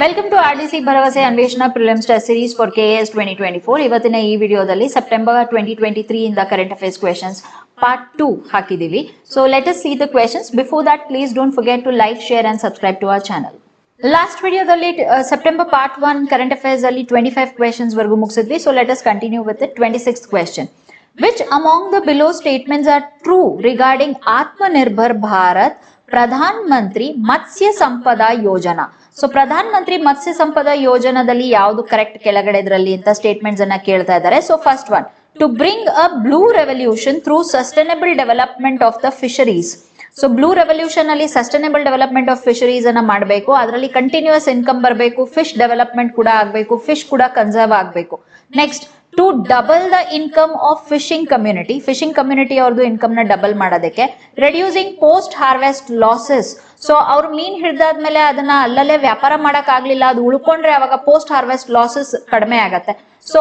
Welcome to R D C ಭರವಸೆ ಅನ್ವೇಷಣಾ prelims test series for K S twenty twenty four ಇವತ್ತಿನ ಈ ವಿಡಿಯೋದಲ್ಲಿ September twenty twenty three ಇಂದ current affairs questions part two ಹಾಕಿದೀವಿ so let us see the questions before that please don't forget to like share and subscribe to our channel last ವಿಡಿಯೋದಲ್ಲಿ September part one current affairs ಅಲ್ಲಿ twenty five questions ವರೆಗೂ ಮುಗಿಸಿದ್ವಿ. So let us continue with twenty six question which among the below statements are true regarding Aatmanirbhar Bharat Pradhan Mantri Matsya Sampada Yojana. So Pradhan Mantri Matsya ಸಂಪದ ಯೋಜನಾದಲ್ಲಿ ಯಾವುದು correct ಕೆಳಗಡೆ ಇದರಲ್ಲಿ ಅಂತ statements ಅನ್ನ ಕೇಳ್ತಾ ಇದ್ದಾರೆ. So first one to bring a blue revolution through sustainable development of the fisheries so blue revolution ಅಲ್ಲಿ sustainable development of fisheries ಅನ್ನ ಮಾಡಬೇಕು. ಅದರಲ್ಲಿ ಕಂಟಿನ್ಯೂಸ್ ಇನ್ಕಮ್ ಬರಬೇಕು ಫಿಶ್ ಡೆವಲಪ್ಮೆಂಟ್ ಕೂಡ ಆಗಬೇಕು ಫಿಶ್ ಕೂಡ ಕನ್ಸರ್ವ್ ಆಗಬೇಕು. Next to double the income of fishing community fishing community ಅವ್ರದ್ದು ಇನ್ಕಮ್ನ ಡಬಲ್ ಮಾಡೋದಕ್ಕೆ. Reducing post harvest losses so ಅವ್ರು ಮೀನ್ ಹಿಡ್ದಾದ್ಮೇಲೆ ಅದನ್ನ ಅಲ್ಲಲ್ಲೇ ವ್ಯಾಪಾರ ಮಾಡಕ್ ಆಗ್ಲಿಲ್ಲ ಅದು ಉಳ್ಕೊಂಡ್ರೆ ಅವಾಗ ಪೋಸ್ಟ್ ಹಾರ್ವೆಸ್ಟ್ ಲಾಸಸ್ ಕಡಿಮೆ ಆಗತ್ತೆ. ಸೊ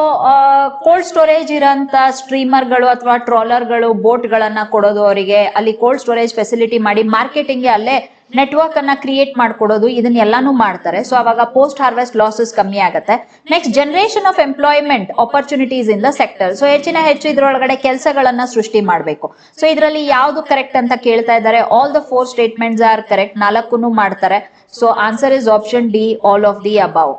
ಕೋಲ್ಡ್ ಸ್ಟೋರೇಜ್ ಇರೋಂತ ಸ್ಟ್ರೀಮರ್ಗಳು ಅಥವಾ ಟ್ರಾಲರ್ಗಳು ಬೋಟ್ಗಳನ್ನ ಕೊಡೋದು ಅವರಿಗೆ. ಅಲ್ಲಿ ಕೋಲ್ಡ್ ಸ್ಟೋರೇಜ್ ಫೆಸಿಲಿಟಿ ಮಾಡಿ ಮಾರ್ಕೆಟಿಂಗ್ ಅಲ್ಲೇ ನೆಟ್ವರ್ಕ್ ಅನ್ನ ಕ್ರಿಯೇಟ್ ಮಾಡ್ಕೊಡೋದು ಇದನ್ನೆಲ್ಲಾನು ಮಾಡ್ತಾರೆ. ಸೊ ಅವಾಗ ಪೋಸ್ಟ್ ಹಾರ್ವೆಸ್ಟ್ ಲಾಸಸ್ ಕಮ್ಮಿ ಆಗುತ್ತೆ. Next generation of employment opportunities in the sector so ಹೆಚ್ಚಿನ ಹೆಚ್ಚು ಇದ್ರೊಳಗಡೆ ಕೆಲಸಗಳನ್ನ ಸೃಷ್ಟಿ ಮಾಡಬೇಕು. ಸೊ ಇದರಲ್ಲಿ ಯಾವ್ದು ಕರೆಕ್ಟ್ ಅಂತ ಕೇಳ್ತಾ ಇದ್ದಾರೆ all the four statements are correct ನಾಲ್ಕು ಮಾಡ್ತಾರೆ. So answer is option D all of the above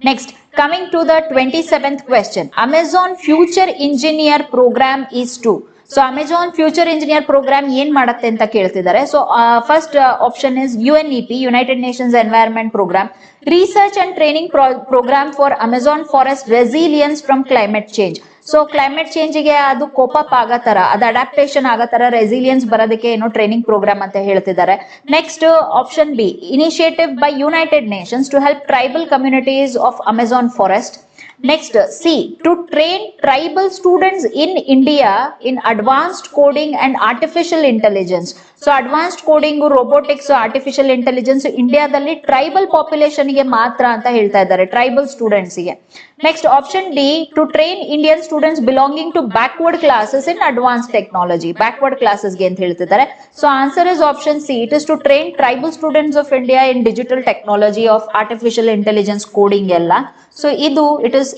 Next, coming to the 27th question. Amazon Future Engineer Program is to. So Amazon future engineer program ಏನ್ ಮಾಡುತ್ತೆ ಅಂತ ಕೇಳ್ತಿದ್ದಾರೆ. So first option is U N E P United Nations environment program research and training program for Amazon forest resilience from climate change so climate ಚೇಂಜ್ಗೆ ಅದು cope up ಆಗೋ ತರ ಅದು adaptation ಆಗೋ ತರ ರೆಸಿಲಿಯನ್ಸ್ ಬರೋದಕ್ಕೆ ಏನೋ ಟ್ರೈನಿಂಗ್ ಪ್ರೋಗ್ರಾಮ್ ಅಂತ ಹೇಳ್ತಿದ್ದಾರೆ. Next option B initiative by United Nations to help tribal communities of Amazon forest Next, C to train tribal students in India in advanced coding and artificial intelligence. So advanced coding robotics artificial intelligence ಇಂಡಿಯಾದಲ್ಲಿ tribal ಪಾಪ್ಯುಲೇಷನ್ಗೆ ಮಾತ್ರ ಅಂತ ಹೇಳ್ತಾ ಇದ್ದಾರೆ tribal ಸ್ಟೂಡೆಂಟ್ಸ್ಗೆ. Next option D to train Indian students belonging to backward classes in advance technology backward ಕ್ಲಾಸಸ್ಗೆ ಅಂತ ಹೇಳ್ತಿದ್ದಾರೆ. So answer is option C it is to train tribal students of India in digital technology of artificial intelligence coding ಎಲ್ಲ. So ಇದು it is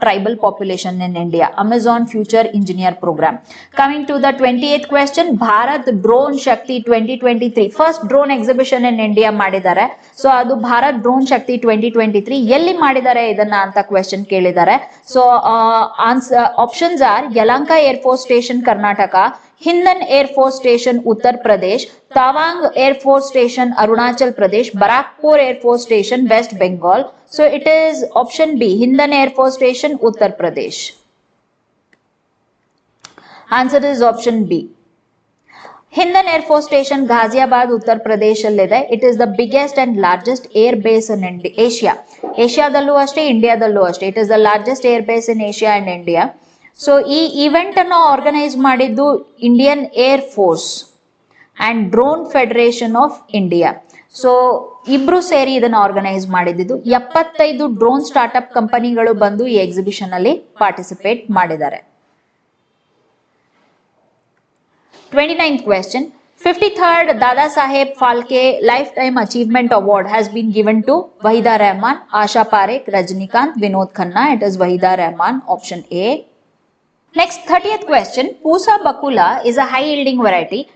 tribal population in India Amazon future engineer program coming to the twenty eighth question Bharat drone Shakti twenty twenty three first drone exhibition in India ಮಾಡಿದ್ದಾರೆ. So ಅದು Bharat drone Shakti twenty twenty three ಎಲ್ಲಿ ಮಾಡಿದ್ದಾರೆ ಇದನ್ನ ಅಂತ question ಕೇಳಿದ್ದಾರೆ. So answer options are Yelahanka air force station Karnataka Hindan air force station Uttar Pradesh Tawang air force station Arunachal Pradesh Barrackpore air force station West Bengal so it is option B Hindan air force station Uttar Pradesh answer is option B Hindan air force station Ghaziabad Uttar ಪ್ರದೇಶಲ್ಲಿದೆ it is the biggest and largest air base in Indi Asia ಏಷ್ಯಾದಲ್ಲೂ ಅಷ್ಟೇ ಇಂಡಿಯಾದಲ್ಲೂ ಅಷ್ಟೇ it is the largest air base in Asia and India so ಈ event ಅನ್ನು organise ಮಾಡಿದ್ದು Indian air force and drone federation of India so ಇಬ್ರು ಸೇರಿ ಇದನ್ನ ಆರ್ಗನೈಸ್ ಮಾಡಿದ್ದು ಎಪ್ಪತ್ತೈದು ಡ್ರೋನ್ ಸ್ಟಾರ್ಟ್ಅಪ್ ಕಂಪನಿಗಳು ಬಂದು ಈ ಎಕ್ಸಿಬಿಷನ್ ಅಲ್ಲಿ ಪಾರ್ಟಿಸಿಪೇಟ್ ಮಾಡಿದ್ದಾರೆ. Twenty nine question fifty third Dada Saheb Phalke life time achievement award has been given to Waheeda Rehman Asha Parekh Rajinikanth Vinod Khanna it is Waheeda Rehman option A Next, 30th question. Pusa Bakula is a high yielding variety.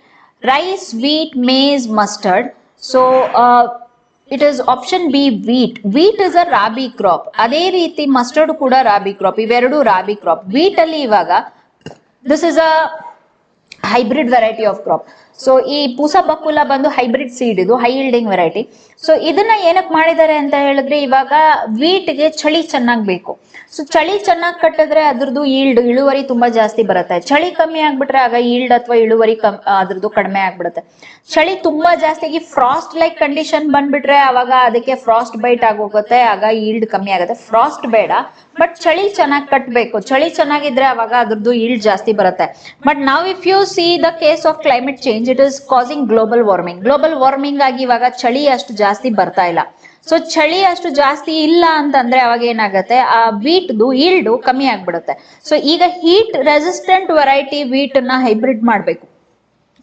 Rice, wheat, maize, mustard. So, uh, it is option B wheat wheat is a rabi crop ಅದೇ ರೀತಿ mustard ಕೂಡ rabi crop ಇವೆರಡು rabi crop wheat ಅಲ್ಲಿ ಇವಾಗ this is a hybrid variety of crop so ಈ ಪೂಸ ಬಕ್ಕುಲ ಬಂದು hybrid seed ಇದು high yielding variety so ಇದನ್ನ ಏನಕ್ಕೆ ಮಾಡಿದ್ದಾರೆ ಅಂತ ಹೇಳಿದ್ರೆ, ಇವಾಗ ವೀಟ್ಗೆ ಚಳಿ ಚೆನ್ನಾಗ್ ಬೇಕು. ಸೊ ಚಳಿ ಚೆನ್ನಾಗಿ ಕಟ್ಟಿದ್ರೆ ಅದ್ರದ್ದು ಈಲ್ಡ್ ಇಳುವರಿ ತುಂಬಾ ಜಾಸ್ತಿ ಬರುತ್ತೆ. ಚಳಿ ಕಮ್ಮಿ ಆಗ್ಬಿಟ್ರೆ ಆಗ ಈಲ್ಡ್ ಅಥವಾ ಇಳುವರಿ ಕಮ್, ಅದ್ರದ್ದು ಕಡಿಮೆ ಆಗ್ಬಿಡುತ್ತೆ. ಚಳಿ ತುಂಬಾ ಜಾಸ್ತಿ ಫ್ರಾಸ್ಟ್ ಲೈಕ್ ಕಂಡೀಷನ್ ಬಂದ್ಬಿಟ್ರೆ ಅವಾಗ ಅದಕ್ಕೆ ಫ್ರಾಸ್ಟ್ ಬೈಟ್ ಆಗೋಗುತ್ತೆ, ಆಗ ಈಲ್ಡ್ ಕಮ್ಮಿ ಆಗುತ್ತೆ. ಫ್ರಾಸ್ಟ್ ಬೇಡ ಬಟ್ ಚಳಿ ಚೆನ್ನಾಗಿ ಕಟ್ಟಬೇಕು ಚಳಿ ಚೆನ್ನಾಗಿದ್ರೆ ಅವಾಗ ಅದ್ರದ್ದು ಈಲ್ಡ್ ಜಾಸ್ತಿ ಬರುತ್ತೆ. ಬಟ್ ನಾವ್ if you see the case of climate change it is causing global warming global warming ಆಗಿ ಇವಾಗ ಚಳಿ ಅಷ್ಟು ಜಾಸ್ತಿ ಬರ್ತಾ ಇಲ್ಲ. ಸೊ ಚಳಿ ಅಷ್ಟು ಜಾಸ್ತಿ ಇಲ್ಲ ಅಂತಂದ್ರೆ ಅವಾಗ ಏನಾಗುತ್ತೆ? ಆ ವೀಟ್ದು ಈಲ್ಡು ಕಮ್ಮಿ ಆಗ್ಬಿಡುತ್ತೆ. ಸೊ ಈಗ ಹೀಟ್ ರೆಸಿಸ್ಟೆಂಟ್ ವೆರೈಟಿ ವೀಟ್ನ ಹೈಬ್ರಿಡ್ ಮಾಡಬೇಕು.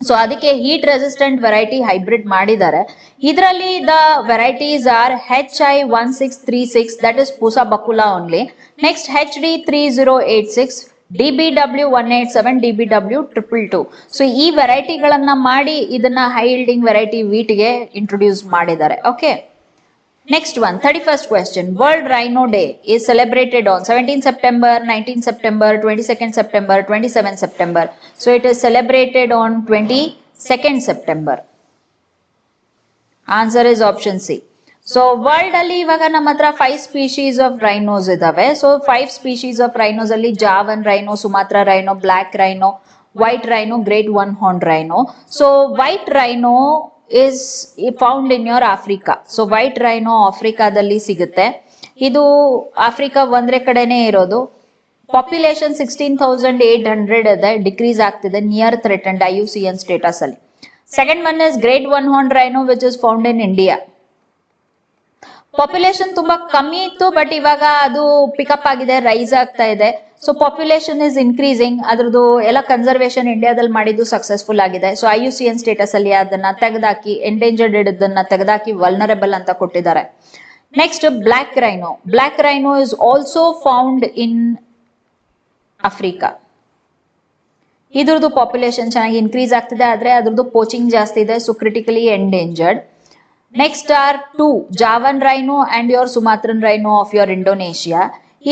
ಸೊ ಅದಕ್ಕೆ ಹೀಟ್ ರೆಸಿಸ್ಟೆಂಟ್ ವೆರೈಟಿ ಹೈಬ್ರಿಡ್ ಮಾಡಿದ್ದಾರೆ. ಇದರಲ್ಲಿ the varieties are H I one six three six that is Pusa Bakula only next H D three zero eight six D B W one eight seven D B W triple two so ಈ ವೆರೈಟಿಗಳನ್ನ ಮಾಡಿ ಇದನ್ನ high yielding variety ವೀಟ್ಗೆ introduce ಮಾಡಿದ್ದಾರೆ okay Next one, 31st question. World Rhino Day is celebrated on 17 September, 19 September, 22nd September, 27 September. So it is celebrated on 22nd September. Answer is option C. So world ಅಲ್ಲಿ ಇವಾಗ ನಮ್ಮ ಹತ್ರ five species of rhinos ಇದಾವೆ. So five species of rhinos ಅಲ್ಲಿ Javan rhino Sumatra rhino black rhino white rhino great one horn rhino so white rhino is found in your Africa so white rhino ಆಫ್ರಿಕಾದಲ್ಲಿ ಸಿಗುತ್ತೆ. ಇದು Africa ಒಂದ್ರೆ ಕಡೆನೆ ಇರೋದು. Population sixteen thousand eight hundred ಇದೆ. Decrease ಆಗ್ತಿದೆ. Near threatened I U C N status ಅಲ್ಲಿ. Second one is great one horn rhino which is found in India population ತುಂಬಾ ಕಮ್ಮಿ ಇತ್ತು ಬಟ್ ಇವಾಗ ಅದು ಪಿಕಪ್ ಆಗಿದೆ ರೈಸ್ ಆಗ್ತಾ ಇದೆ. ಸೊ ಪಾಪ್ಯುಲೇಷನ್ ಇಸ್ ಇನ್ಕ್ರೀಸಿಂಗ್ ಅದ್ರದ್ದು ಎಲ್ಲ ಕನ್ಸರ್ವೇಷನ್ ಇಂಡಿಯಾದಲ್ಲಿ ಮಾಡಿದ್ದು ಸಕ್ಸಸ್ಫುಲ್ ಆಗಿದೆ. So I U C N status ಅಲ್ಲಿ ಅದನ್ನ ತೆಗೆದಾಕಿ ಎಂಡೇಂಜರ್ಡ್ ಇಡದನ್ನ ತೆಗೆದಾಕಿ ವಲ್ನರಬಲ್ ಅಂತ ಕೊಟ್ಟಿದ್ದಾರೆ. Next black rhino black rhino is also found in Africa ಇದ್ರದ್ದು ಪಾಪ್ಯುಲೇಷನ್ ಚೆನ್ನಾಗಿ ಇನ್ಕ್ರೀಸ್ ಆಗ್ತಿದೆ, ಆದ್ರೆ ಅದ್ರದ್ದು ಪೋಚಿಂಗ್ ಜಾಸ್ತಿ ಇದೆ so critically endangered next are two Javan rhino and your Sumatran rhino of your Indonesia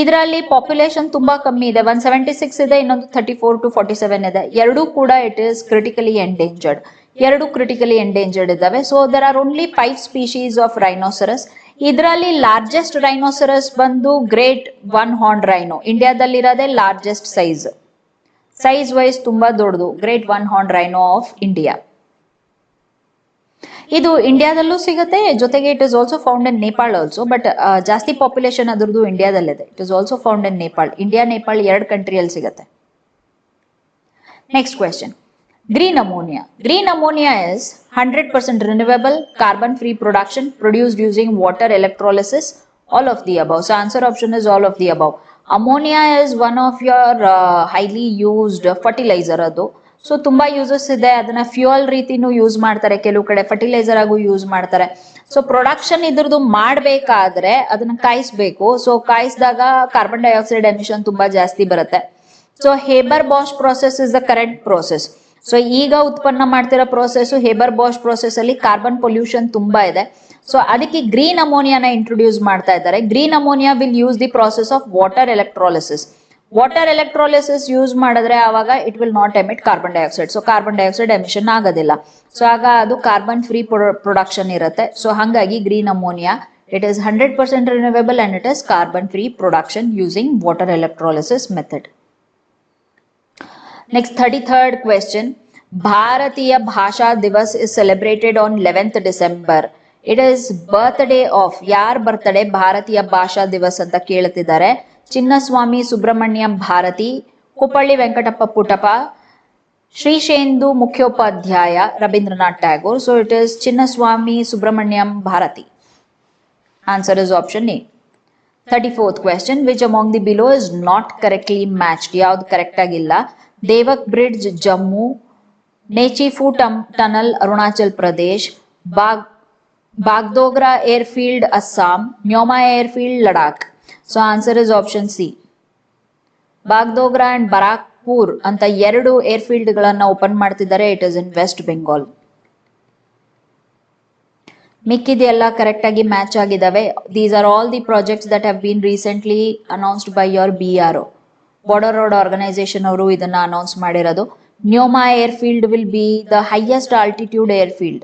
ಇದರಲ್ಲಿ ಪಾಪ್ಯುಲೇಷನ್ ತುಂಬಾ ಕಮ್ಮಿ ಇದೆ. ಒನ್ ಸೆವೆಂಟಿ ಸಿಕ್ಸ್ ಇದೆ, ಇನ್ನೊಂದು thirty four to forty seven ಇದೆ. ಎರಡೂ ಕೂಡ ಇಟ್ ಇಸ್ ಕ್ರಿಟಿಕಲಿ ಎಂಡೇಂಜರ್ಡ್ ಎರಡು ಕ್ರಿಟಿಕಲಿ ಎಂಡೇಂಜರ್ಡ್ ಇದಾವೆ so there are only five species of rhinoceros ಇದರಲ್ಲಿ ಲಾರ್ಜೆಸ್ಟ್ ರೈನೋಸರಸ್ ಬಂದು ಗ್ರೇಟ್ ಒನ್ ಹಾರ್ನ್ ರೈನೋ ಇಂಡಿಯಾದಲ್ಲಿರೋದೇ ಲಾರ್ಜೆಸ್ಟ್ ಸೈಜ್ ಸೈಜ್ ವೈಸ್ ತುಂಬಾ ದೊಡ್ಡದು. Great one horn rhino of India ಇದು ಇಂಡಿಯಾದಲ್ಲೂ ಸಿಗುತ್ತೆ, ಜೊತೆಗೆ it is also found in Nepal also but ಜಾಸ್ತಿ ಪಾಪ್ಯುಲೇಷನ್ ಅದರದ್ದು ಇಂಡಿಯಾದಲ್ಲಿದೆ it is also found in Nepal India Nepal ಎರಡು ಕಂಟ್ರಿಯಲ್ಲಿ ಸಿಗುತ್ತೆ. Next question green ammonia green ammonia is hundred percent renewable carbon free production produced using water electrolysis all of the above. So answer option is all of the above. Ammonia is one of your highly highly fertiliser ಅದು. So ತುಂಬಾ uses ಇದೆ. ಅದನ್ನ fuel ರೀತಿನೂ use ಮಾಡ್ತಾರೆ. ಕೆಲವು ಕಡೆ fertiliser ಆಗು use ಮಾಡ್ತಾರೆ. So production ಇದ್ರದ್ದು ಮಾಡ್ಬೇಕಾದ್ರೆ ಅದನ್ನ ಕಾಯಿಸ್ಬೇಕು. ಸೊ ಕಾಯಿಸಿದಾಗ ಕಾರ್ಬನ್ ಡೈಆಕ್ಸೈಡ್ ಎಮಿಷನ್ ತುಂಬಾ ಜಾಸ್ತಿ ಬರುತ್ತೆ. So Haber Bosch process is the current process so ಈಗ ಉತ್ಪನ್ನ ಮಾಡ್ತಿರೋ ಪ್ರೋಸೆಸ್ ಹೇಬರ್ ಬಾಷ್ ಪ್ರೋಸೆಸ್ ಅಲ್ಲಿ ಕಾರ್ಬನ್ ಪೊಲ್ಯೂಷನ್ ತುಂಬಾ ಇದೆ. ಸೊ ಅದಕ್ಕೆ ಗ್ರೀನ್ ಅಮೋನಿಯಾನ ಇಂಟ್ರೊಡ್ಯೂಸ್ ಮಾಡ್ತಾ ಇದ್ದಾರೆ. Green ammonia will use the process of water electrolysis water electrolysis use ಮಾಡಿದ್ರೆ ಆವಾಗ it will not emit carbon dioxide so carbon dioxide emission ಆಗೋದಿಲ್ಲ. ಸೊ ಆಗ ಅದು ಕಾರ್ಬನ್ ಫ್ರೀ ಪ್ರೊಡಕ್ಷನ್ ಇರುತ್ತೆ. ಸೊ ಹಾಗಾಗಿ green ammonia it is hundred percent renewable and it is carbon free production using water electrolysis method next Next, 33rd question. Bharatiya Bhasha Divas is celebrated on 11th December. It is birthday of your birthday Bharatiya Bhasha Diwas ಅಂತ ಕೇಳ್ತಿದ್ದಾರೆ. Chinnaswamy Subrahmanyam Bharati Kuppalli Venkatappa Puttappa Srishendu Mukhopadhyay Rabindranath Tagore. So it is Chinnaswamy Subramanyam Bharati. Answer is option A thirty fourth question which among the below is not correctly matched ಯಾವ್ದು correct ಆಗಿಲ್ಲ Devak bridge Jammu Nechiphu ಟಮ್ tunnel Arunachal Pradesh Bagh Bagdogra airfield Assam Nyoma airfield Ladakh so answer is option C Bagdogra and Barrackpore ಅಂತ ಎರಡು airfield ಗಳನ್ನ open ಮಾಡ್ತಿದ್ದಾರೆ. It is in West Bengal ಮಿಕ್ಕಿದೆಲ್ಲ correct ಆಗಿ match ಆಗಿದಾವೆ. These are all the projects that have been recently announced by your B R border road organisation ಅವರು ಇದನ್ನ announce ಮಾಡಿರೋದು. Nyoma airfield will be the highest altitude airfield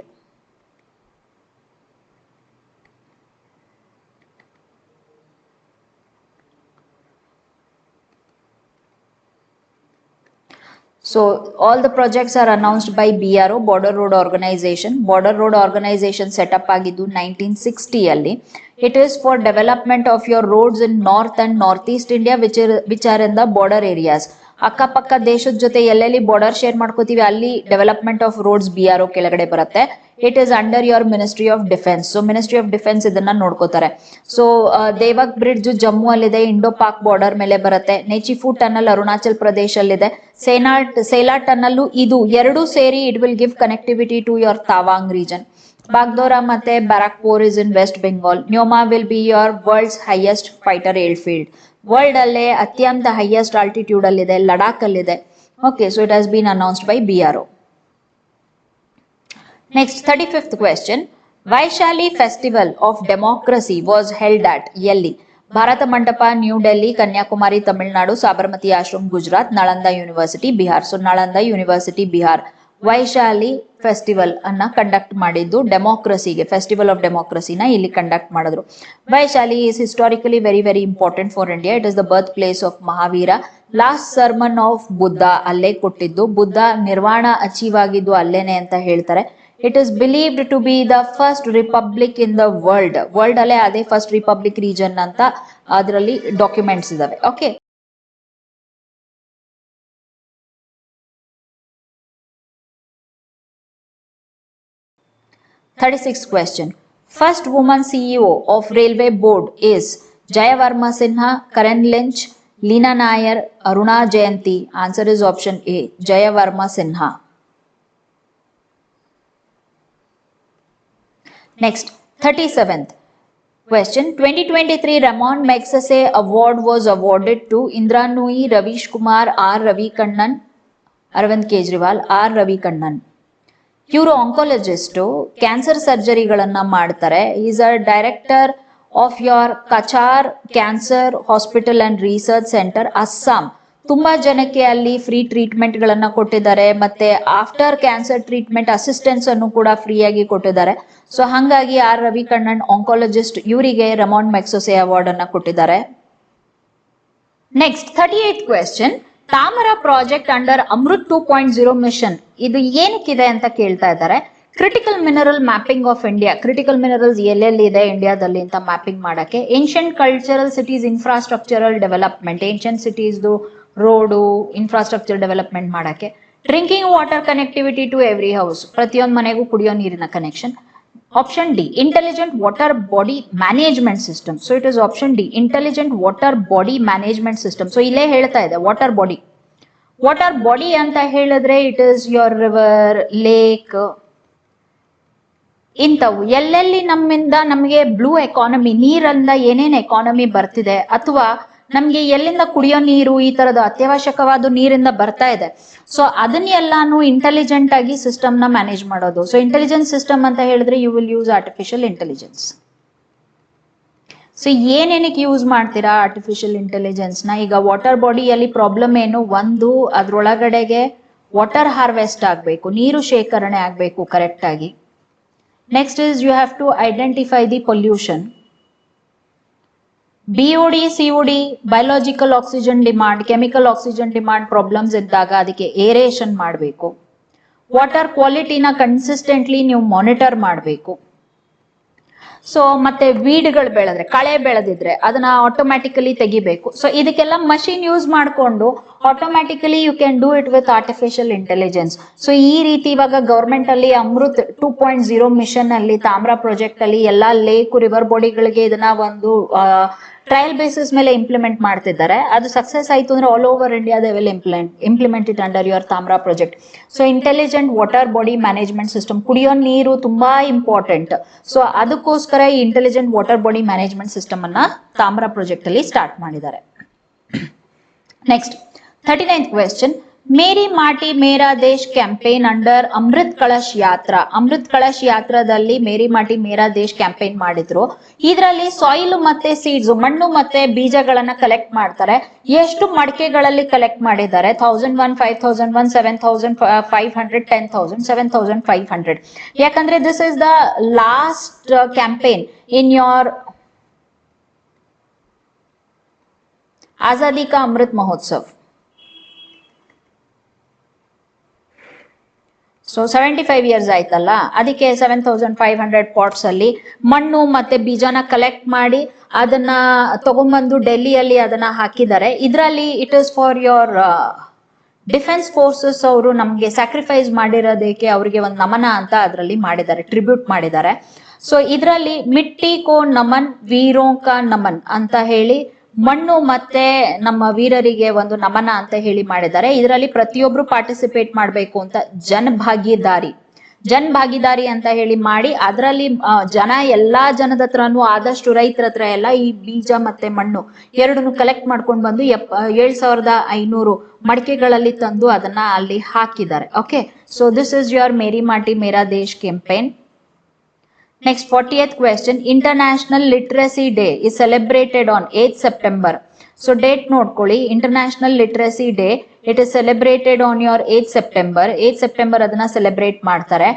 So all the projects are announced by BRO, Border Road Organization. Border Road Organization set up ಆಗಿದ್ದು 1960 ಅಲ್ಲಿ. It is for development of your roads in north and northeast India which are, which are in the border areas. ಅಕ್ಕಪಕ್ಕ ದೇಶದ ಜೊತೆ ಎಲ್ಲೆಲ್ಲಿ border share ಮಾಡ್ಕೋತೀವಿ, ಅಲ್ಲಿ development of roads B R ಕೆಳಗಡೆ ಬರುತ್ತೆ. It is under your ministry of defence so ministry of defence ಇದನ್ನ ನೋಡ್ಕೋತಾರೆ. ಸೊ ದೇವಕ್ ಬ್ರಿಡ್ಜ್ ಜಮ್ಮು ಅಲ್ಲಿದೆ ಇಂಡೋ ಪಾಕ್ ಬಾರ್ಡರ್ ಮೇಲೆ ಬರುತ್ತೆ. ನೆಚಿಫು ಟನಲ್ ಅರುಣಾಚಲ್ ಪ್ರದೇಶ ಅಲ್ಲಿದೆ ಸೇನಾಟ್ ಸೇಲಾ ಟನಲ್ ಇದು ಎರಡು ಸೇರಿ it will give connectivity to your Tawang region Bagdogra ಮತ್ತೆ Barrackpore is in West Bengal Nyoma will be your world's highest fighter airfield world ಅಲ್ಲೇ ಅತ್ಯಂತ ಹೈಯೆಸ್ಟ್ ಆಲ್ಟಿಟ್ಯೂಡ್ ಅಲ್ಲಿದೆ ಲಡಾಖ್ ಅಲ್ಲಿದೆ okay so it has been announced by B R next thirty fifth question Vaishali festival of democracy was held at ಎಲ್ಲಿ Bharat Mandapam New Delhi Kanyakumari Tamil Nadu Sabarmati Ashram Gujarat Nalanda university Bihar so Nalanda university Bihar Vaishali festival ಅನ್ನ conduct ಮಾಡಿದ್ದು ಡೆಮೋಕ್ರಸಿಗೆ festival of ಡೆಮೋಕ್ರಸಿನ ಇಲ್ಲಿ conduct ಮಾಡಿದ್ರು. Vaishali is historically very very important for India it is the birth place of Mahavira last sermon of Buddha ಅಲ್ಲೇ ಕೊಟ್ಟಿದ್ದು. Buddha nirvana achieve ಆಗಿದ್ದು ಅಲ್ಲೇನೆ ಅಂತ ಹೇಳ್ತಾರೆ. It is believed to be the first republic in the world world ಅಲ್ಲೇ ಅದೇ first republic region ಅಂತ ಅದರಲ್ಲಿ ಡಾಕ್ಯುಮೆಂಟ್ಸ್ ಇದಾವೆ. Okay 36th question. First woman CEO of Railway Board is Jayavarma Sinha, Karen Lynch, Lina Nair, Aruna Jayanti. Answer is option A, Jayavarma Sinha. Next, 37th. Question 2023 Ramon Magsaysay Award was awarded to Indranui Ravish Kumar R. Ravi Kannan, Arvind Kejriwal R. Ravi Kannan. ಇವರು oncologist cancer ಸರ್ಜರಿಗಳನ್ನ ಮಾಡ್ತಾರೆ. Is a director of your Cachar cancer hospital and research centre Assam ತುಂಬಾ ಜನಕ್ಕೆ ಅಲ್ಲಿ free treatment ಗಳನ್ನ ಕೊಟ್ಟಿದ್ದಾರೆ. ಮತ್ತೆ after cancer treatment assistance ಅನ್ನು ಕೂಡ ಫ್ರೀಯಾಗಿ ಕೊಟ್ಟಿದ್ದಾರೆ. ಸೊ ಹಂಗಾಗಿ ಆರ್ ರವಿ ಕಣ್ಣನ್ ಆಂಕಾಲಜಿಸ್ಟ್ ಇವರಿಗೆ ರಮೌಂಡ್ ಮೆಕ್ಸೋಸೆ ಅವಾರ್ಡ್ ಅನ್ನ ಕೊಟ್ಟಿದ್ದಾರೆ. Next thirty eighth question Tamra project under Amrut two point zero mission. ಇದು ಏನಕ್ಕಿದೆ ಅಂತ ಕೇಳ್ತಾ ಇದ್ದಾರೆ. Critical mineral mapping of India critical minerals ಎಲ್ಲೆಲ್ಲಿ ಇದೆ ಇಂಡಿಯಾದಲ್ಲಿ ಅಂತ ಮ್ಯಾಪಿಂಗ್ ಮಾಡಕ್ಕೆ. Ancient cultural cities infrastructural development ancient ಸಿಟೀಸ್ದು road infrastructure development ಮಾಡಕ್ಕೆ. Drinking water connectivity to every house ಪ್ರತಿಯೊಂದು ಮನೆಗೂ ಕುಡಿಯೋ ನೀರಿನ connection option D intelligent water body management system so it is option D intelligent water body management system so ಇಲ್ಲೇ ಹೇಳ್ತಾ ಇದೆ water body water body ಅಂತ ಹೇಳಿದ್ರೆ it is your river lake ಇಂಥವು. ಎಲ್ಲೆಲ್ಲಿ ನಮ್ಮಿಂದ ನಮಗೆ ಬ್ಲೂ ಎಕಾನಮಿ ನೀರಿಂದ ಏನೇನು ಎಕಾನಮಿ ಬರ್ತಿದೆ, ಅಥವಾ ನಮ್ಗೆ ಎಲ್ಲಿಂದ ಕುಡಿಯೋ ನೀರು, ಈ ತರದ ಅತ್ಯವಶ್ಯಕವಾದ ನೀರಿಂದ ಬರ್ತಾ ಇದೆ. ಸೊ ಅದನ್ನೆಲ್ಲಾನು ಇಂಟೆಲಿಜೆಂಟ್ ಆಗಿ ಸಿಸ್ಟಮ್ನ ಮ್ಯಾನೇಜ್ ಮಾಡೋದು. ಸೊ ಇಂಟೆಲಿಜೆನ್ಸ್ ಸಿಸ್ಟಮ್ ಅಂತ ಹೇಳಿದ್ರೆ you will use artificial intelligence so ಏನೇನಕ್ಕೆ use ಮಾಡ್ತೀರಾ ಆರ್ಟಿಫಿಷಿಯಲ್ ಇಂಟೆಲಿಜೆನ್ಸ್ನ? ಈಗ ವಾಟರ್ ಬಾಡಿಯಲ್ಲಿ ಪ್ರಾಬ್ಲಮ್ ಏನು? ಒಂದು, ಅದ್ರೊಳಗಡೆಗೆ ವಾಟರ್ ಹಾರ್ವೆಸ್ಟ್ ಆಗಬೇಕು. ನೀರು ಶೇಖರಣೆ ಆಗಬೇಕು ಕರೆಕ್ಟ್ ಆಗಿ. Next is you have to identify the pollution BOD COD biological oxygen demand chemical oxygen demand problems ಇದ್ದಾಗ ಅದಕ್ಕೆ ಏರೇಷನ್ ಮಾಡಬೇಕು. ವಾಟರ್ ಕ್ವಾಲಿಟಿನ ಕನ್ಸಿಸ್ಟೆಂಟ್ಲಿ ನೀವು ಮಾನಿಟರ್ ಮಾಡಬೇಕು. ಸೊ ಮತ್ತೆ ವೀಡ್ಗಳು ಬೆಳೆದ್ರೆ, ಕಳೆ ಬೆಳೆದಿದ್ರೆ ಅದನ್ನ ಆಟೋಮ್ಯಾಟಿಕಲಿ ತೆಗಿಬೇಕು. ಸೊ ಇದಕ್ಕೆಲ್ಲ ಮಷಿನ್ ಯೂಸ್ ಮಾಡಿಕೊಂಡು automatically you can do it with artificial intelligence so ಈ ರೀತಿ ಇವಾಗ ಗವರ್ಮೆಂಟ್ ಅಲ್ಲಿ Amrut two point zero mission ಅಲ್ಲಿ ತಾಮ್ರ ಪ್ರಾಜೆಕ್ಟ್ ಅಲ್ಲಿ ಎಲ್ಲಾ ಲೇಕ್ ರಿವರ್ ಬಾಡಿಗಳಿಗೆ ಇದನ್ನ ಒಂದು ಟ್ರಯಲ್ ಬೇಸಿಸ್ ಮೇಲೆ ಇಂಪ್ಲಿಮೆಂಟ್ ಮಾಡ್ತಿದ್ದಾರೆ. ಅದು ಸಕ್ಸಸ್ ಆಯ್ತು ಅಂದ್ರೆ all over India they will implement implement it under your Tamra project so intelligent water body management system ಕುಡಿಯೋ ನೀರು ತುಂಬಾ ಇಂಪಾರ್ಟೆಂಟ್ ಸೊ ಅದಕ್ಕೋಸ್ಕರ ಈ intelligent water body management system ಅನ್ನ ತಾಮ್ರ ಪ್ರಾಜೆಕ್ಟ್ ಅಲ್ಲಿ ಸ್ಟಾರ್ಟ್ ಮಾಡಿದ್ದಾರೆ. Next thirty ninth question Meri Mati Mera Desh campaign under Amrit ಕಳಶ್ ಯಾತ್ರಾ. ಅಮೃತ್ ಕಳಶ್ ಯಾತ್ರಾದಲ್ಲಿ ಮೇರಿ Mati Mera Desh campaign ಮಾಡಿದ್ರು. ಇದರಲ್ಲಿ ಸಾಯಿಲ್ ಮತ್ತೆ ಸೀಡ್ಸ್, ಮಣ್ಣು ಮತ್ತೆ ಬೀಜಗಳನ್ನ ಕಲೆಕ್ಟ್ ಮಾಡ್ತಾರೆ. ಎಷ್ಟು ಮಡಕೆಗಳಲ್ಲಿ ಕಲೆಕ್ಟ್ ಮಾಡಿದ್ದಾರೆ? Thousand one five thousand one seven thousand five hundred ten thousand seven thousand five hundred ಯಾಕಂದ್ರೆ this is the last campaign in your Azadi ka Amrit Mahotsav so seventy five years ಆಯ್ತಲ್ಲ? ಅದಕ್ಕೆ seven thousand five hundred pots ಅಲ್ಲಿ ಮಣ್ಣು ಮತ್ತೆ ಬೀಜನ collect ಮಾಡಿ ಅದನ್ನ ತಗೊಂಬಂದು ಡೆಲ್ಲಿಯಲ್ಲಿ ಅದನ್ನ ಹಾಕಿದ್ದಾರೆ. ಇದರಲ್ಲಿ it is for your defence forces ಅವರು ನಮ್ಗೆ ಸ್ಯಾಕ್ರಿಫೈಸ್ ಮಾಡಿರೋದಕ್ಕೆ ಅವರಿಗೆ ಒಂದು ನಮನ ಅಂತ ಅದರಲ್ಲಿ ಮಾಡಿದ್ದಾರೆ ಟ್ರಿಬ್ಯೂಟ್ ಮಾಡಿದ್ದಾರೆ. ಸೊ ಇದರಲ್ಲಿ ಮಿಟ್ಟಿ ಕೋ ನಮನ್, ವೀರೋಂಕ ನಮನ್ ಅಂತ ಹೇಳಿ ಮಣ್ಣು ಮತ್ತೆ ನಮ್ಮ ವೀರರಿಗೆ ಒಂದು ನಮನ ಅಂತ ಹೇಳಿ ಮಾಡಿದ್ದಾರೆ. ಇದರಲ್ಲಿ ಪ್ರತಿಯೊಬ್ರು ಪಾರ್ಟಿಸಿಪೇಟ್ ಮಾಡಬೇಕು ಅಂತ ಜನ್ ಭಾಗಿದಾರಿ ಜನ್ ಭಾಗಿದಾರಿ ಅಂತ ಹೇಳಿ ಮಾಡಿ ಅದರಲ್ಲಿ ಜನ ಎಲ್ಲಾ ಜನದ ಹತ್ರನು ಆದಷ್ಟು ರೈತರ ಹತ್ರ ಎಲ್ಲ ಈ ಬೀಜ ಮತ್ತೆ ಮಣ್ಣು ಎರಡನ್ನು ಕಲೆಕ್ಟ್ ಮಾಡ್ಕೊಂಡು ಬಂದು ಎಪ್ ಏಳ್ ಸಾವಿರದ ಐನೂರು ಮಡಿಕೆಗಳಲ್ಲಿ ತಂದು ಅದನ್ನ ಅಲ್ಲಿ ಹಾಕಿದ್ದಾರೆ. Okay so this is your Meri Mati Mera Desh campaign next fortieth question international literacy day is celebrated on eighth September so date ನೋಡ್ಕೊಳ್ಳಿ international literacy day it is celebrated on your eighth September eighth September ಅದನ್ನ celebrate ಮಾಡ್ತಾರೆ.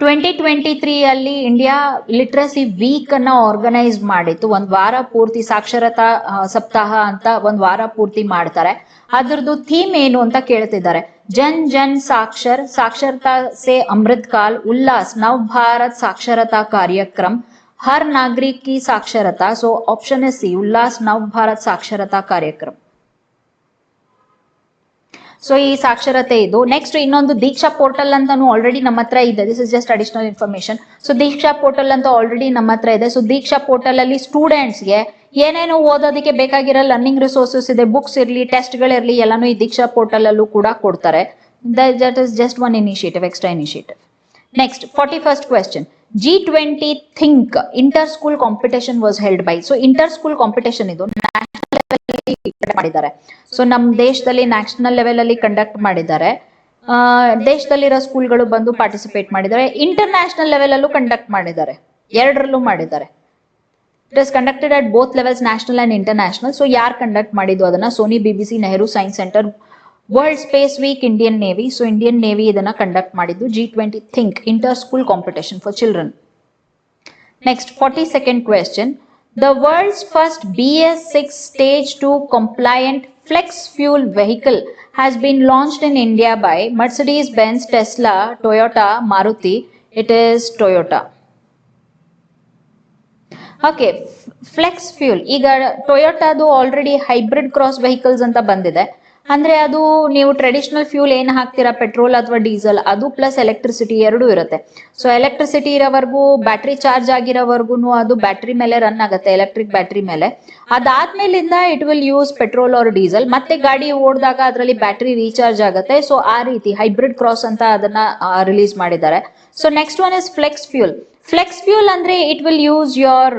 Twenty twenty three ಅಲ್ಲಿ India literacy week ಅನ್ನ organise ಮಾಡಿತ್ತು. ಒಂದ್ ವಾರ ಪೂರ್ತಿ ಸಾಕ್ಷರತಾ ಸಪ್ತಾಹ ಅಂತ ಒಂದ್ ವಾರ ಪೂರ್ತಿ ಮಾಡ್ತಾರೆ. ಅದ್ರದ್ದು ಥೀಮ್ ಏನು ಅಂತ ಕೇಳ್ತಿದ್ದಾರೆ. ಜನ್ ಜನ್ ಸಾಕ್ಷರ್, ಸಾಕ್ಷರತಾ ಸೆ ಅಮೃತ್ ಕಾಲ್, ಉಲ್ಲಾಸ್, ನವ್ ಭಾರತ್ ಸಾಕ್ಷರತಾ ಕಾರ್ಯಕ್ರಮ, ಹರ್ ನಾಗರಿಕ ಸಾಕ್ಷರತಾ, so option is C, Ullas, Nav Bharat Saksharta ಕಾರ್ಯಕ್ರಮ್. ಸೊ ಈ ಸಾಕ್ಷರತೆ ಇದು. ನೆಕ್ಸ್ಟ್ ಇನ್ನೊಂದು ದೀಕ್ಷಾ ಪೋರ್ಟಲ್ ಅಂತಾನು ಆಲ್ರೆಡಿ ನಮ್ಮ ಹತ್ರ ಇದೆ. This is just additional information so Diksha portal ಅಂತ ಆಲ್ರೆಡಿ ನಮ್ಮ ಹತ್ರ ಇದೆ. ಸೊ ದೀಕ್ಷಾ ಪೋರ್ಟಲ್ ಅಲ್ಲಿ ಸ್ಟೂಡೆಂಟ್ಸ್ಗೆ ಏನೇನು ಓದೋದಕ್ಕೆ ಬೇಕಾಗಿರೋ ಲರ್ನಿಂಗ್ ರಿಸೋರ್ಸಸ್ ಇದೆ ಬುಕ್ಸ್ ಇರಲಿ ಟೆಸ್ಟ್ಗಳಿರಲಿ ಎಲ್ಲಾನು ಈ ದೀಕ್ಷಾ ಪೋರ್ಟಲ್ ಅಲ್ಲೂ ಕೂಡ ಕೊಡ್ತಾರೆ. That is just one initiative extra initiative next forty first question G twenty think inter school competition was held by so inter school competition ಇದು ಮಾಡಿದ್ದಾರೆ. ಸೊ ನಮ್ಮ ದೇಶದಲ್ಲಿ ನ್ಯಾಷನಲ್ ಲೆವೆಲ್ ಅಲ್ಲಿ ಕಂಡಕ್ಟ್ ಮಾಡಿದ್ದಾರೆ. ದೇಶದಲ್ಲಿರೋ ಸ್ಕೂಲ್ಗಳು ಬಂದು ಪಾರ್ಟಿಸಿಪೇಟ್ ಮಾಡಿದ್ದಾರೆ. ಇಂಟರ್ನ್ಯಾಷನಲ್ ಲೆವೆಲ್ ಅಲ್ಲೂ ಕಂಡಕ್ಟ್ ಮಾಡಿದ್ದಾರೆ. ಎರಡರಲ್ಲೂ ಮಾಡಿದ್ದಾರೆ. It is conducted at both levels national and international so ಯಾರು ಕಂಡಕ್ಟ್ ಮಾಡಿದ್ದು ಅದನ್ನ? Sony BBC Nehru science centre world space week Indian navy so Indian navy ಇದನ್ನ ಕಂಡಕ್ಟ್ ಮಾಡಿದ್ದು. G twenty think inter school competition for children Next, 42nd question. The world's first BS6 Stage 2 compliant flex fuel vehicle has been launched in India by Mercedes Benz, Tesla, Toyota, Maruti. It is Toyota. Okay flex fuel ಈಗ ಟೊಯೋಟಾದು already hybrid cross vehicles ಅಂತ ಬಂದಿದೆ ಅಂದ್ರೆ ಅದು ನೀವು traditional fuel ಏನ್ ಹಾಕ್ತೀರಾ? Petrol ಅಥವಾ ಡೀಸೆಲ್ ಅದು ಪ್ಲಸ್ ಎಲೆಕ್ಟ್ರಿಸಿಟಿ ಎರಡು ಇರುತ್ತೆ. ಸೊ ಎಲೆಕ್ಟ್ರಿಸಿಟಿ ಇರೋವರೆಗೂ ಬ್ಯಾಟ್ರಿ ಚಾರ್ಜ್ ಆಗಿರೋವರೆಗೂ ಅದು ಬ್ಯಾಟ್ರಿ ಮೇಲೆ ರನ್ ಆಗುತ್ತೆ ಎಲೆಕ್ಟ್ರಿಕ್ ಬ್ಯಾಟ್ರಿ ಮೇಲೆ. ಅದಾದ್ಮೇಲಿಂದ it will use petrol or diesel ಮತ್ತೆ ಗಾಡಿ ಓಡಿದಾಗ ಅದರಲ್ಲಿ ಬ್ಯಾಟ್ರಿ ರೀಚಾರ್ಜ್ ಆಗುತ್ತೆ. ಸೊ ಆ ರೀತಿ ಹೈಬ್ರಿಡ್ ಕ್ರಾಸ್ ಅಂತ ಅದನ್ನ ರಿಲೀಸ್ ಮಾಡಿದ್ದಾರೆ. So next one is flex fuel flex fuel ಅಂದ್ರೆ it will use your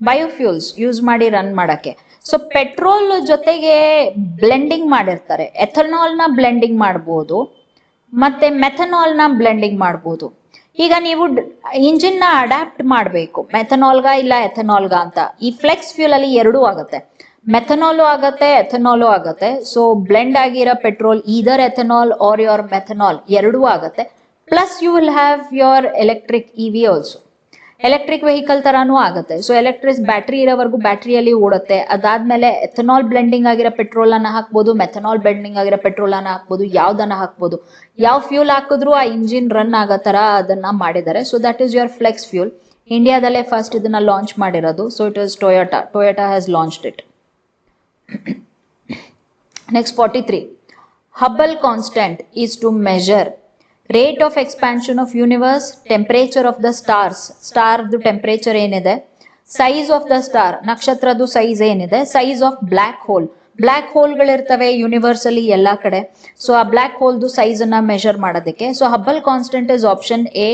biofuels use ಮಾಡಿ ರನ್ ಮಾಡಕ್ಕೆ. ಸೊ ಪೆಟ್ರೋಲ್ ಜೊತೆಗೆ ಬ್ಲೆಂಡಿಂಗ್ ಮಾಡಿರ್ತಾರೆ. ಎಥನಾಲ್ನ ಬ್ಲೆಂಡಿಂಗ್ ಮಾಡಬಹುದು ಮತ್ತೆ ಮೆಥನಾಲ್ನ ಬ್ಲೆಂಡಿಂಗ್ ಮಾಡಬಹುದು ಈಗ ನೀವು ಇಂಜಿನ್ನ ಅಡಾಪ್ಟ್ ಮಾಡಬೇಕು. ಮೆಥನಾಲ್ಗ ಇಲ್ಲ ಎಥನಾಲ್ಗ ಅಂತ. ಈ ಫ್ಲೆಕ್ಸ್ ಫ್ಯೂಲ್ ಅಲ್ಲಿ ಎರಡೂ ಆಗುತ್ತೆ. ಮೆಥನಾಲು ಆಗತ್ತೆ ಎಥನಾಲು ಆಗತ್ತೆ. ಸೊ ಬ್ಲೆಂಡ್ ಆಗಿರೋ petrol either ethanol or your methanol ಎರಡೂ ಆಗತ್ತೆ. Plus you will have your electric E V also electric vehicle ತರಾನು ಆಗುತ್ತೆ. ಸೊ ಎಲೆಕ್ಟ್ರಿಕ್ ಬ್ಯಾಟ್ರಿ ಇರೋವರೆಗೂ ಬ್ಯಾಟ್ರಿಯಲ್ಲಿ ಓಡುತ್ತೆ. ಅದಾದ್ಮೇಲೆ ಎಥನಾಲ್ ಬ್ಲೆಂಡಿಂಗ್ ಆಗಿರೋ ಪೆಟ್ರೋಲ್ ಅನ್ನ ಹಾಕ್ಬೋದು ಮೆಥನಾಲ್ ಬ್ಲೆಂಡಿಂಗ್ ಆಗಿರೋ ಪೆಟ್ರೋಲ್ ಅನ್ನ ಹಾಕ್ಬೋದು, ಯಾವ್ದನ್ನ ಹಾಕ್ಬೋದು. ಯಾವ ಫ್ಯೂಲ್ ಹಾಕಿದ್ರು ಆ ಇಂಜಿನ್ ರನ್ ಆಗೋ ತರ ಅದನ್ನ ಮಾಡಿದ್ದಾರೆ. So that is your flex fuel ಇಂಡಿಯಾದಲ್ಲೇ first ಇದನ್ನ ಲಾಂಚ್ ಮಾಡಿರೋದು. So it is Toyota Toyota has launched it next forty three Hubble constant is to measure rate of expansion of universe temperature of the stars ಸ್ಟಾರ್ದು temperature ಏನಿದೆ? Size of the star ನಕ್ಷತ್ರದ್ದು size ಏನಿದೆ? Size of black hole black ಹೋಲ್ಗಳಿರ್ತವೆ universe ಅಲ್ಲಿ ಎಲ್ಲಾ ಕಡೆ. So ಆ black ಹೋಲ್ದು size ಅನ್ನ measure ಮಾಡೋದಕ್ಕೆ. So Hubble constant is option A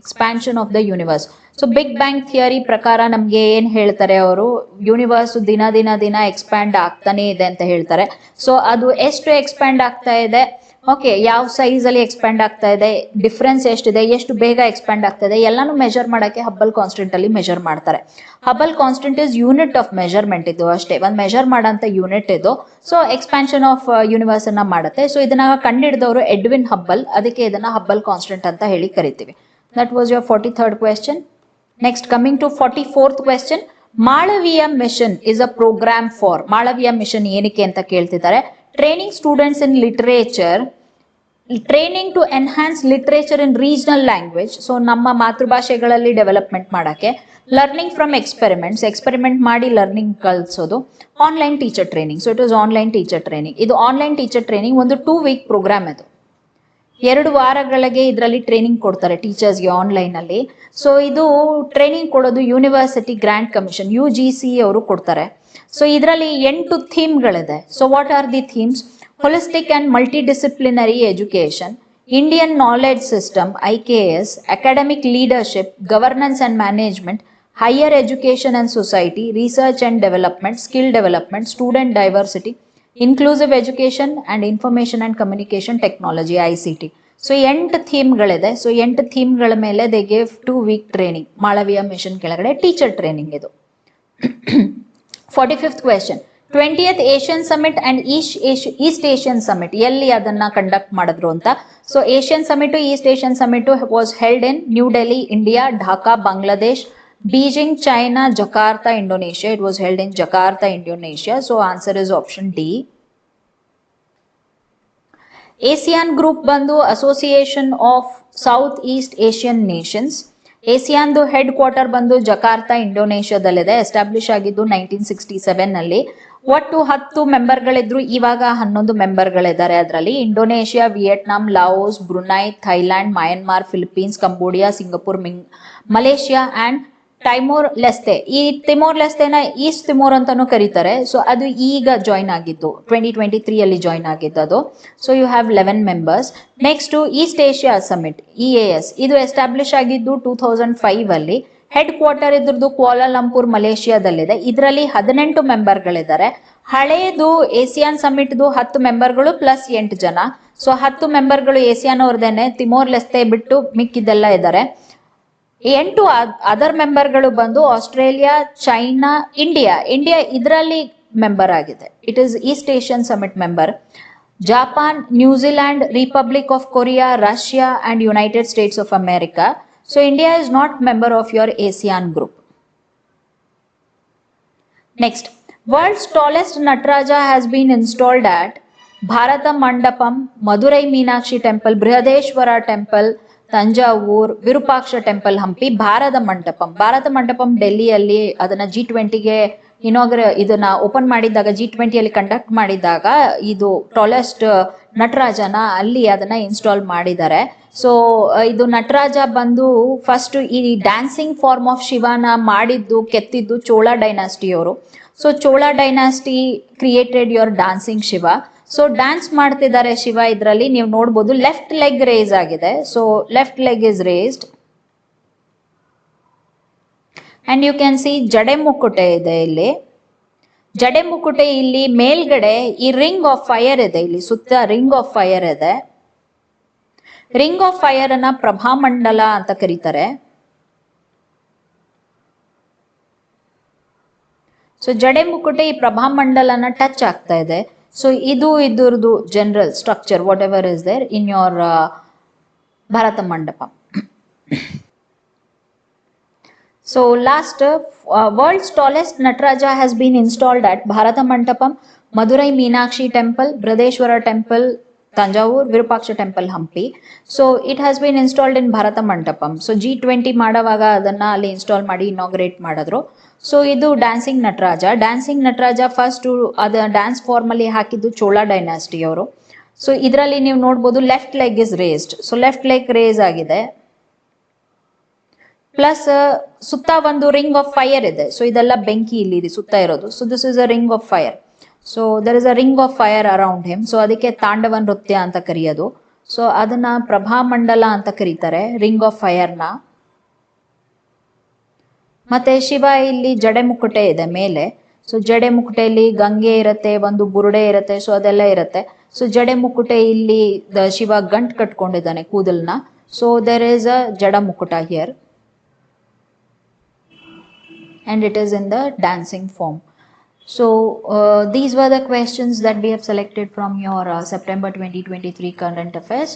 expansion of the universe so big bang theory ಪ್ರಕಾರ ನಮ್ಗೆ ಏನ್ ಹೇಳ್ತಾರೆ ಅವರು? ಯೂನಿವರ್ಸ್ ದಿನ ದಿನ ದಿನ ಎಕ್ಸ್ಪ್ಯಾಂಡ್ ಆಗ್ತಾನೆ ಇದೆ ಅಂತ ಹೇಳ್ತಾರೆ. ಸೊ ಅದು ಎಷ್ಟು ಎಕ್ಸ್ಪ್ಯಾಂಡ್ ಆಗ್ತಾ ಇದೆ? ಓಕೆ ಯಾವ ಸೈಜ್ ಅಲ್ಲಿ ಎಕ್ಸ್ಪ್ಯಾಂಡ್ ಆಗ್ತಾ ಇದೆ ಡಿಫ್ರೆನ್ಸ್ ಎಷ್ಟಿದೆ, ಎಷ್ಟು ಬೇಗ ಎಕ್ಸ್ಪ್ಯಾಂಡ್ ಆಗ್ತಾ ಇದೆ, ಎಲ್ಲಾನು ಮೆಜರ್ ಮಾಡಕ್ಕೆ ಹಬ್ಬಲ್ ಕಾನ್ಸ್ಟೆಂಟ್ ಅಲ್ಲಿ ಮೆಜರ್ ಮಾಡ್ತಾರೆ. Hubble constant is unit of measurement ಇದು ಅಷ್ಟೇ, ಒಂದು ಮೆಜರ್ ಮಾಡಂತ ಯೂನಿಟ್ ಇದು. ಸೊ ಎಕ್ಸ್ಪ್ಯಾನ್ಷನ್ ಆಫ್ ಯೂನಿವರ್ಸ್ ಅನ್ನ ಮಾಡುತ್ತೆ. ಸೊ ಇದನ್ನ ಕಂಡಿಡಿದವರು ಎಡ್ವಿನ್ ಹಬ್ಬಲ್ ಅದಕ್ಕೆ ಇದನ್ನ ಹಬ್ಬಲ್ ಕಾನ್ಸ್ಟೆಂಟ್ ಅಂತ ಹೇಳಿ ಕರಿತೀವಿ. That was your forty third question next coming to forty fourth question Malaviya mission is a programme for Malaviya mission ಏನಕ್ಕೆ ಅಂತ ಕೇಳ್ತಿದ್ದಾರೆ. Training students in literature training to enhance literature in regional language so ನಮ್ಮ ಮಾತೃಭಾಷೆಗಳಲ್ಲಿ development ಮಾಡೋಕ್ಕೆ learning from experiments experiment ಮಾಡಿ learning ಕಲಿಸೋದು. Online teacher training so it was online teacher training ಇದು online teacher training ಒಂದು two week programme ಇದು ಎರಡು ವಾರಗಳಿಗೆ ಇದರಲ್ಲಿ training ಕೊಡ್ತಾರೆ ಟೀಚರ್ಸ್ಗೆ ಆನ್ಲೈನ್ ಅಲ್ಲಿ. ಸೊ ಇದು ಟ್ರೈನಿಂಗ್ ಕೊಡೋದು university grand commission U G C ಅವರು ಕೊಡ್ತಾರೆ. ಸೊ ಇದರಲ್ಲಿ ಎಂಟು ಥೀಮ್ಗಳಿದೆ so what are the themes holistic and multidisciplinary education Indian knowledge system I K S academic leadership governance and management higher education and society research and development skill development student diversity inclusive education and information and communication technology I C T so ಎಂಟು ಥೀಮ್ಗಳಿದೆ so ಎಂಟು ಥೀಮ್ಗಳ ಮೇಲೆ they gave two week training Malaviya mission ಕೆಳಗಡೆ teacher training ಇದು. Forty fifth question twentieth Asian summit and east east Asian summit ಎಲ್ಲಿ ಅದನ್ನ conduct ಮಾಡಿದ್ರು ಅಂತ? So Asian summit east Asian summit was held in New Delhi India Dhaka Bangladesh Beijing China Jakarta Indonesia it was held in Jakarta Indonesia so answer is option D ASEAN group ಬಂದು association of south east Asian nations ಏಸಿಯಾನ್ದು head quarter ಬಂದು Jakarta ಇಂಡೋನೇಷ್ಯಾದಲ್ಲಿದೆ establish ಆಗಿದ್ದು nineteen sixty ಸೆವೆನ್ನಲ್ಲಿ. ಒಟ್ಟು ಹತ್ತು ಮೆಂಬರ್ಗಳಿದ್ರು. ಇವಾಗ ಹನ್ನೊಂದು ಮೆಂಬರ್ಗಳಿದ್ದಾರೆ ಅದರಲ್ಲಿ. Indonesia, Vietnam, Laos, Brunei, Thailand, Myanmar Philippines Cambodia, Singapore, Ming, Malaysia, and Timor Leste ಈ ತಿಮೋರ್ ಲೆಸ್ತೆನ ಈಸ್ಟ್ ತಿಮೋರ್ ಅಂತಾನು ಕರೀತಾರೆ. ಸೊ ಅದು ಈಗ ಜಾಯ್ನ್ ಆಗಿದ್ದು ಟ್ವೆಂಟಿ ಟ್ವೆಂಟಿ ತ್ರೀ ಅಲ್ಲಿ ಜಾಯ್ನ್ ಆಗಿದ್ದು ಅದು. So you have eleven members next east Asia summit E A S ಇದು ಎಸ್ಟಾಬ್ಲಿಷ್ ಆಗಿದ್ದು ಟೂ ತೌಸಂಡ್ ಫೈವ್ ಅಲ್ಲಿ. ಹೆಡ್ ಕ್ವಾರ್ಟರ್ ಇದ್ರದ್ದು ಕೋಲಾಲಂಪುರ್ ಮಲೇಷಿಯಾದಲ್ಲಿದೆ ಇದರಲ್ಲಿ ಹದಿನೆಂಟು ಮೆಂಬರ್ಗಳಿದ್ದಾರೆ ಹಳೇದು ಏಸಿಯಾನ್ ಸಮಿಟ್ದು ಹತ್ತು ಮೆಂಬರ್ಗಳು ಪ್ಲಸ್ ಎಂಟು ಜನ. ಸೊ ಹತ್ತು ಮೆಂಬರ್ಗಳು ಏಸಿಯಾನ್ ಅವ್ರದೇನೆ ತಿಮೋರ್ ಲೆಸ್ತೆ ಬಿಟ್ಟು ಮಿಕ್ಕಿದ್ದೆಲ್ಲ ಇದ್ದಾರೆ. ಎಂಟು ಅದರ್ ಮೆಂಬರ್ಗಳು ಬಂದು ಆಸ್ಟ್ರೇಲಿಯಾ, ಚೈನಾ, ಇಂಡಿಯಾ. ಇಂಡಿಯಾ ಇದರಲ್ಲಿ ಮೆಂಬರ್ ಆಗಿದೆ. It is east Asian summit member. Japan New Zealand republic of Korea, Russia and United States of America. So, India is not member of your ASEAN group. Next, world's tallest Nataraja has been installed at Bharat Mandapam, Madurai Meenakshi temple, Brihadeeswara temple Thanjavur Virupaksha temple Hampi Bharat Mandapam. Bharat Mandapam ಡೆಲ್ಲಿಯಲ್ಲಿ ಅದನ್ನ G ಟ್ವೆಂಟಿಗೆ ಇನೋಗ್ರ ಇದನ್ನ open ಮಾಡಿದಾಗ G ಟ್ವೆಂಟಿಯಲ್ಲಿ conduct ಮಾಡಿದಾಗ ಇದು tallest ನಟರಾಜನ ಅಲ್ಲಿ ಅದನ್ನ install ಮಾಡಿದ್ದಾರೆ. So ಇದು ನಟರಾಜ ಬಂದು ಫಸ್ಟ್ ಈ ಡ್ಯಾನ್ಸಿಂಗ್ ಫಾರ್ಮ್ ಆಫ್ ಶಿವನ ಮಾಡಿದ್ದು, ಕೆತ್ತಿದ್ದು ಚೋಳ ಡೈನಾಸ್ಟಿ ಅವರು so Chola dynasty created your dancing Shiva. So dance ಮಾಡ್ತಿದ್ದಾರೆ ಶಿವ ಇದರಲ್ಲಿ, ನೀವು ನೋಡ್ಬೋದು ಲೆಫ್ಟ್ ಲೆಗ್ ರೇಸ್ ಆಗಿದೆ. So left leg is raised and you can see ಜಡೆ ಮುಕ್ಕುಟೆ ಇದೆ ಇಲ್ಲಿ. ಜಡೆ ಮುಕ್ಕುಟೆ ಇಲ್ಲಿ ಮೇಲ್ಗಡೆ ಈ ರಿಂಗ್ ಆಫ್ ಫೈರ್ ಇದೆ. ಇಲ್ಲಿ ಸುತ್ತ ರಿಂಗ್ ಆಫ್ ಫೈರ್ ಇದೆ. ರಿಂಗ್ ಆಫ್ ಫೈರ್ ಅನ್ನ ಪ್ರಭಾಮಂಡಲ ಅಂತ ಕರೀತಾರೆ. ಸೊ ಜಡೆ ಮುಕ್ಕುಟೆ ಈ ಪ್ರಭಾಮಂಡಲನ ಟಚ್ ಆಗ್ತಾ ಇದೆ. ಸೊ ಇದು ಇದರದು general structure whatever is there in your Bharat Mandapa so last world's tallest Nataraja has been installed at Bharat Mandapam Madurai Meenakshi temple Brihadeeswara temple Thanjavur Virupaksha temple Hampi so it has been installed in Bharat Mandapam so G twenty ಮಾಡೋವಾಗ ಅದನ್ನ ಅಲ್ಲಿ install ಮಾಡಿ inaugurate ಮಾಡಿದ್ರು. So ಇದು dancing Nataraja. Dancing Nataraja first ಅದ dance form ಅಲ್ಲಿ ಹಾಕಿದ್ದು Chola dynasty ಅವರು ಸೊ ಇದರಲ್ಲಿ ನೀವು ನೋಡ್ಬೋದು left leg is raised so left leg raise ಆಗಿದೆ. ಪ್ಲಸ್ ಸುತ್ತ ಒಂದು ರಿಂಗ್ ಆಫ್ ಫೈರ್ ಇದೆ. ಸೊ ಇದೆಲ್ಲ ಬೆಂಕಿ ಇಲ್ಲಿ ಇದೆ ಸುತ್ತ ಇರೋದು. So this is a ring of fire so there is a ring of fire around him so ಅದಕ್ಕೆ ತಾಂಡವ ನೃತ್ಯ ಅಂತ ಕರೆಯೋದು. ಸೊ ಅದನ್ನ ಪ್ರಭಾಮಂಡಲ ಅಂತ ಕರೀತಾರೆ ರಿಂಗ್ ಆಫ್ ಫೈರ್ನ ಮತ್ತೆ ಶಿವ ಇಲ್ಲಿ ಜಡೆ ಮುಕ್ಕುಟೆ ಇದೆ ಮೇಲೆ. ಸೊ ಜಡೆ ಮುಕುಟೆಯಲ್ಲಿ ಗಂಗೆ ಇರತ್ತೆ ಒಂದು ಬುರುಡೆ ಇರತ್ತೆ ಸೊ ಅದೆಲ್ಲ ಇರತ್ತೆ. ಸೊ ಜಡೆ ಮುಕುಟೆ ಇಲ್ಲಿ ಶಿವ ಗಂಟ್ ಕಟ್ಕೊಂಡಿದ್ದಾನೆ ಕೂದಲ್ನ. So there is a jata mukuta here and it is in the dancing form so these these the questions that we have selected selected from your uh, September 2023 current affairs.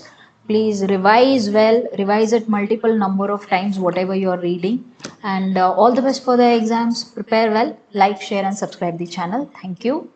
Please revise well, revise it multiple number of times, whatever you are reading. And uh, all the best for the exams. Prepare well, like, share, and subscribe the channel. Thank you.